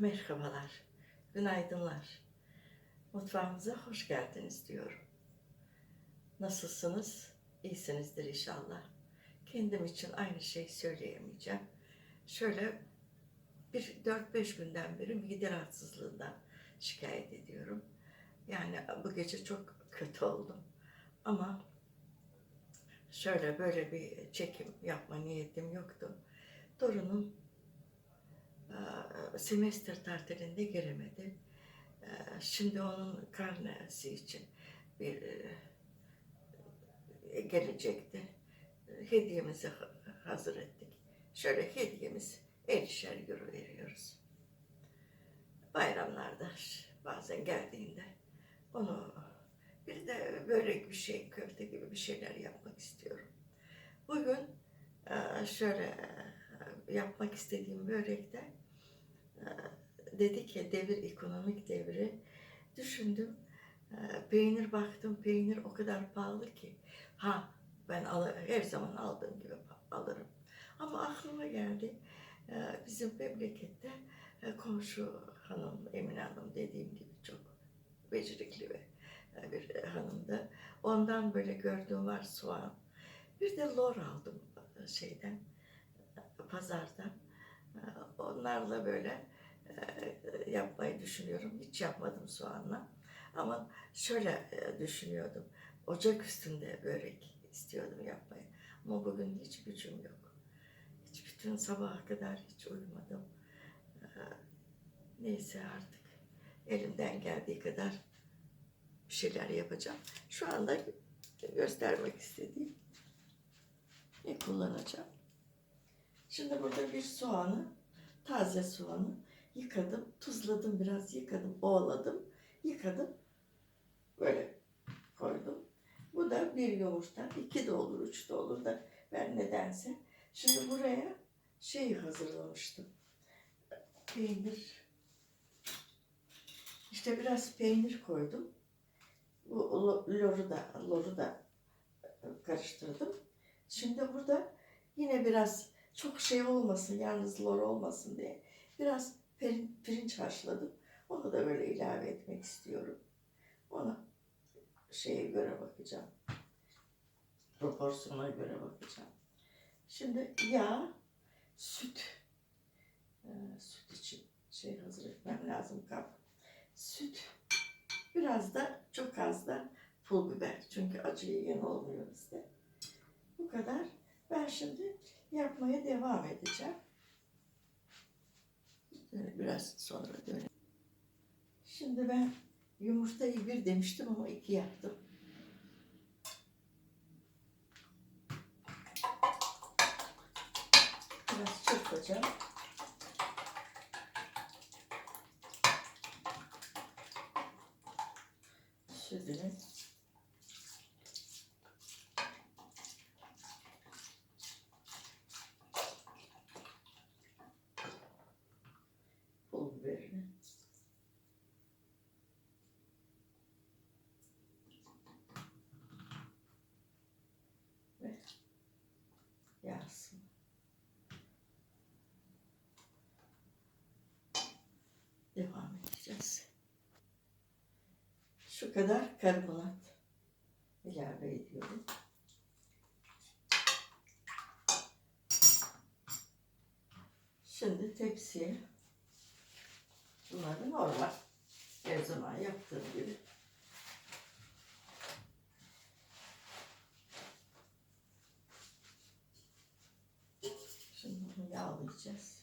Merhabalar, günaydınlar. Mutfağımıza hoş geldiniz diyorum. Nasılsınız? İyisinizdir inşallah. Kendim için aynı şeyi söyleyemeyeceğim. Şöyle bir 4-5 günden beri mide rahatsızlığından şikayet ediyorum. Yani bu gece çok kötü oldum. Ama şöyle böyle bir çekim yapma niyetim yoktu. Torunum semester tatilinde giremedi. Eee, Şimdi onun karnesi için bir eee, gelecekti. Hediyemizi ha- hazır ettik. Şöyle hediyemiz 50'şer euro veriyoruz. Bayramlarda bazen geldiğinde onu bir de börek bir şey, köfte gibi bir şeyler yapmak istiyorum. Bugün eee, şöyle eee, yapmak istediğim börekte eee, dedi ki devir ekonomik devri düşündüm. Eee, Peynir baktım peynir o kadar pahalı ki. Ha ben al- her zaman aldığım gibi alırım. Ama aklıma geldi eee, bizim memlekette eee, komşu hanım Emine Hanım dediğim gibi çok becerikli ve e, bir hanımdı. Ondan böyle gördüğüm var soğan. Bir de lor aldım e, şeyden, e, pazardan. Onlarla böyle e, yapmayı düşünüyorum. Hiç yapmadım soğanla. Ama şöyle e, düşünüyordum. Ocak üstünde börek istiyordum yapmayı. Ama bugün hiç gücüm yok. Hiç bütün sabaha kadar hiç uyumadım. E, Neyse artık elimden geldiği kadar bir şeyler yapacağım. Şu anda göstermek istediğim ne kullanacağım. Şimdi burada bir soğanı, taze soğanı yıkadım, tuzladım biraz, yıkadım, ovaladım, yıkadım. Böyle koydum. Bu da bir yumurta, iki de olur, üç de olur da ben nedense. Şimdi buraya şey hazırlamıştım. Peynir. İşte biraz peynir koydum. Bu lo- loru da, loru da karıştırdım. Şimdi burada yine biraz çok şey olmasın, yalnız lor olmasın diye biraz pirin- pirinç haşladım. Onu da böyle ilave etmek istiyorum. Ona şeye göre bakacağım. Proporsiyona göre bakacağım. Şimdi yağ, süt, Ee, süt için şey hazır etmem lazım kap. Süt, Biraz da çok az da pul biber. Çünkü acı yiyen olmuyor bizde. Bu kadar. Ben şimdi yapmaya devam edeceğim. Biraz sonra dönelim. Şimdi ben yumurtayı bir demiştim ama iki yaptım. Biraz çırpacağım. Sütünü pul biberini ve yağsını devam edeceğiz. Şu kadar karbonat ilave ediyorum. Şimdi tepsiye bunları normal her zaman yaptığım gibi Şimdi bunu yağlayacağız.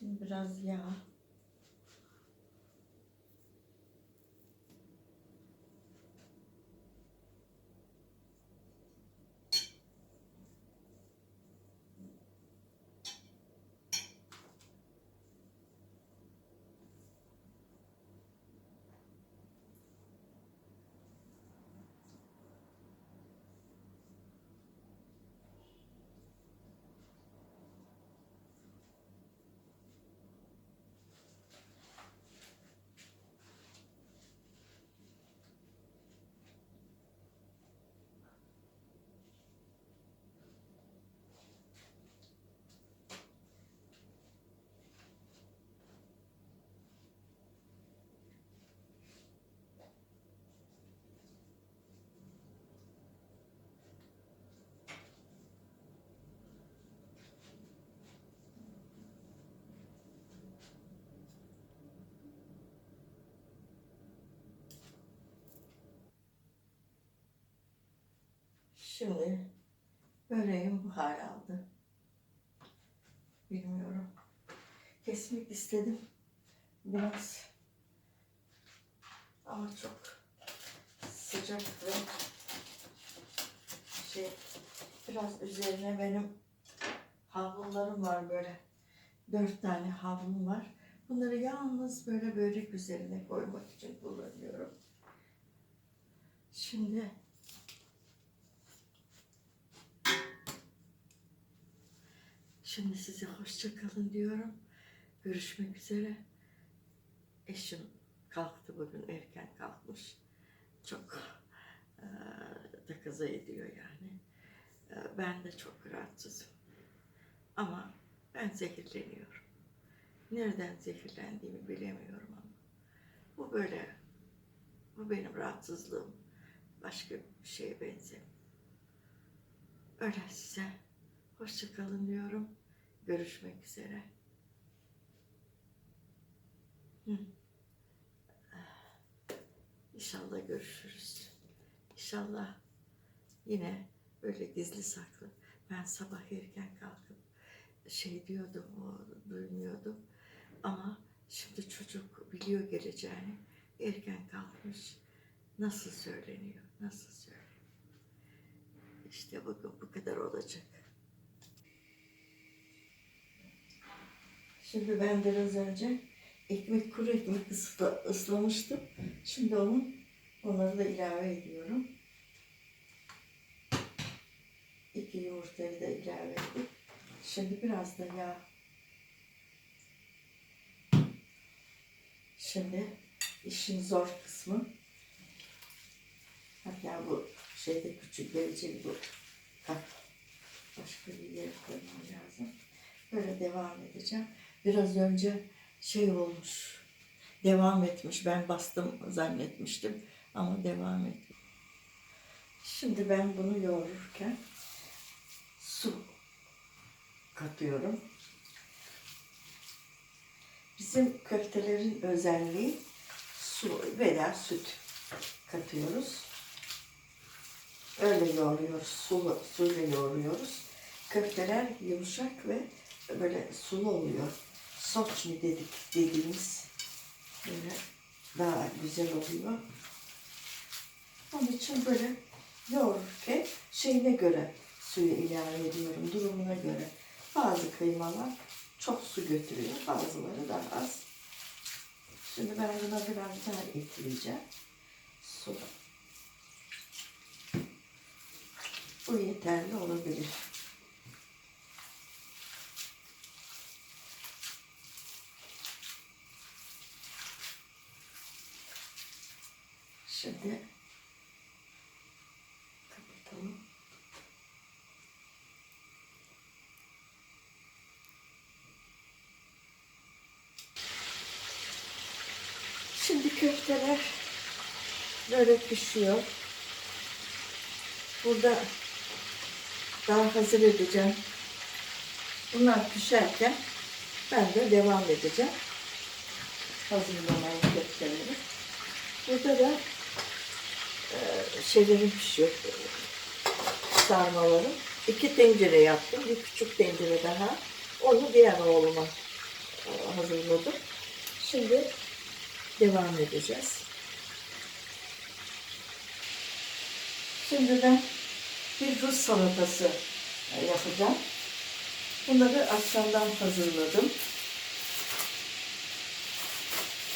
Şimdi biraz yağ. Şimdi böreğim buhar aldı. Bilmiyorum. Kesmek istedim. Biraz. Ama çok sıcak ve şey biraz üzerine benim havlularım var böyle. Dört tane havlum var. Bunları yalnız böyle börek üzerine koymak için kullanıyorum. Şimdi Şimdi size hoşça kalın diyorum. Görüşmek üzere. Eşim kalktı bugün erken kalkmış. Çok eee takaza ediyor yani. Eee, ben de çok rahatsızım. Ama ben zehirleniyorum. Nereden zehirlendiğimi bilemiyorum ama. Bu böyle. Bu benim rahatsızlığım. Başka bir şeye benzemiyor. Öyle size hoşça kalın diyorum. Görüşmek üzere. İnşallah görüşürüz. İnşallah yine böyle gizli saklı. Ben sabah erken kalkıp şey diyordum, o duymuyordum. Ama şimdi çocuk biliyor geleceğini. Erken kalkmış. Nasıl söyleniyor, nasıl söyleniyor. İşte bugün bu kadar olacak. Şimdi ben biraz önce ekmek kuru ekmek ısla, ıslamıştım. Şimdi onun onları da ilave ediyorum. İki yumurtayı da ilave ettim. Şimdi biraz da yağ. Şimdi işin zor kısmı. Hatta bu şeyde küçük gelecek bu kap. Başka bir yere koymam lazım. Böyle devam edeceğim. Biraz önce şey olmuş. Devam etmiş. Ben bastım zannetmiştim. Ama devam etti. Şimdi ben bunu yoğururken su katıyorum. Bizim köftelerin özelliği su veya süt katıyoruz. Öyle yoğuruyoruz. Sulu, suyla yoğuruyoruz. Köfteler yumuşak ve böyle sulu oluyor. Soçni dedik dediğimiz böyle daha güzel oluyor. Onun için böyle yoğururken şeyine göre suyu ilave ediyorum, durumuna göre. Bazı kıymalar çok su götürüyor, bazıları daha az. Şimdi ben buna biraz daha ekleyeceğim. Su. Bu yeterli olabilir. Şimdi kapatalım. Şimdi köfteler böyle pişiyor. Burada daha hazır edeceğim. Bunlar pişerken ben de devam edeceğim. Hazırlamaya köfteleri. Burada da e, şeylerim pişiyor. Sarmalarım. İki tencere yaptım. Bir küçük tencere daha. Onu diğer oğluma e, hazırladım. Şimdi devam edeceğiz. Şimdi ben bir Rus salatası e, yapacağım. Bunları akşamdan hazırladım.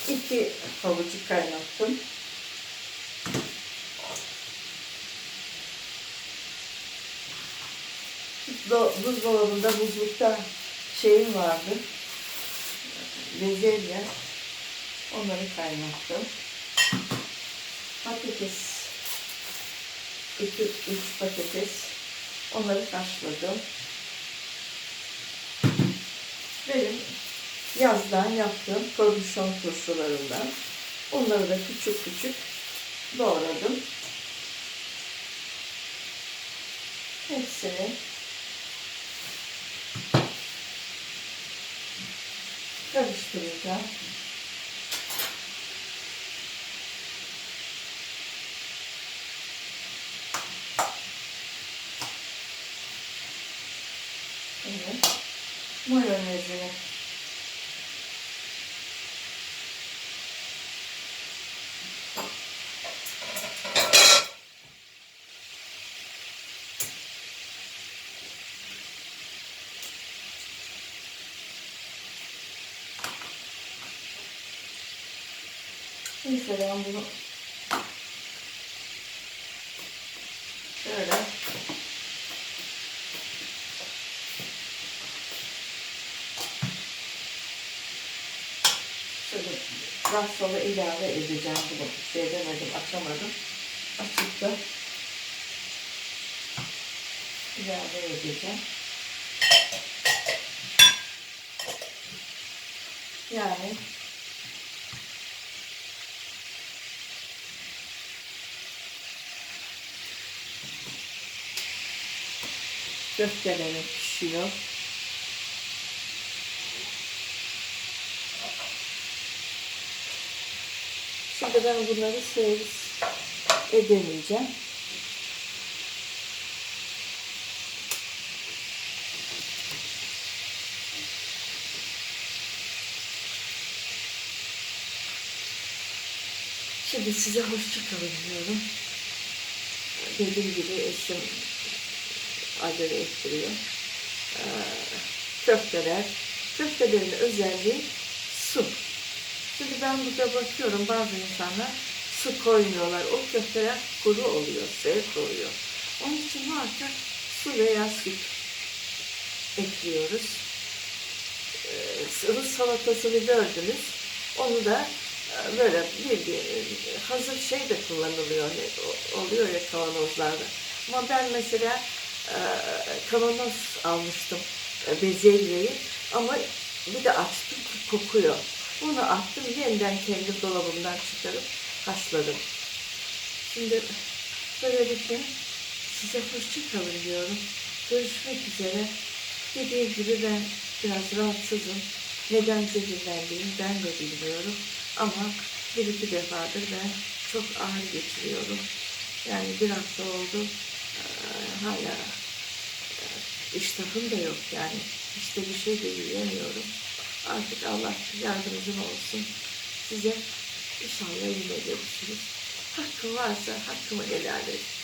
İki havucu kaynattım. Do- buzdolabında buzlukta şeyim vardı. Bezelye. Onları kaynattım. Patates. iki üç patates. Onları haşladım. Benim yazdan yaptığım kornişon turşularından. Onları da küçük küçük doğradım. Hepsini karıştıracağım. Mayonezini Neyse ben bunu şöyle şöyle daha sonra ilave edeceğim bunu. Şey demedim, açamadım. Açıp da ilave edeceğim. Yani köftelerim pişiyor. Şimdi ben bunları servis edemeyeceğim. Şimdi size hoşça kalın diyorum. Dediğim gibi eşim acele ettiriyor. Ee, köfteler. Köftelerin özelliği su. Şimdi ben burada bakıyorum bazı insanlar su koymuyorlar. O köfteler kuru oluyor, sert oluyor. Onun için muhakkak su veya süt ekliyoruz. Ee, Rus salatasını gördünüz. Onu da e, böyle bir, bir hazır şey de kullanılıyor. Oluyor ya kavanozlarda. Ama ben mesela e, kavanoz almıştım e, bezelyeyi ama bir de açtım kokuyor. Onu attım yeniden kendi dolabımdan çıkarıp haşladım. Şimdi böylelikle size hoşça diyorum. Görüşmek üzere. Dediğim gibi ben biraz rahatsızım. Neden zehirlendiğimi ben de bilmiyorum. Ama bir iki defadır ben çok ağır geçiriyorum. Yani bir hafta oldu. eee, hala eee, iştahım da yok yani. İşte bir şey de yiyemiyorum. Artık Allah yardımcım olsun. Size inşallah yine görüşürüz. Hakkım varsa hakkımı helal et.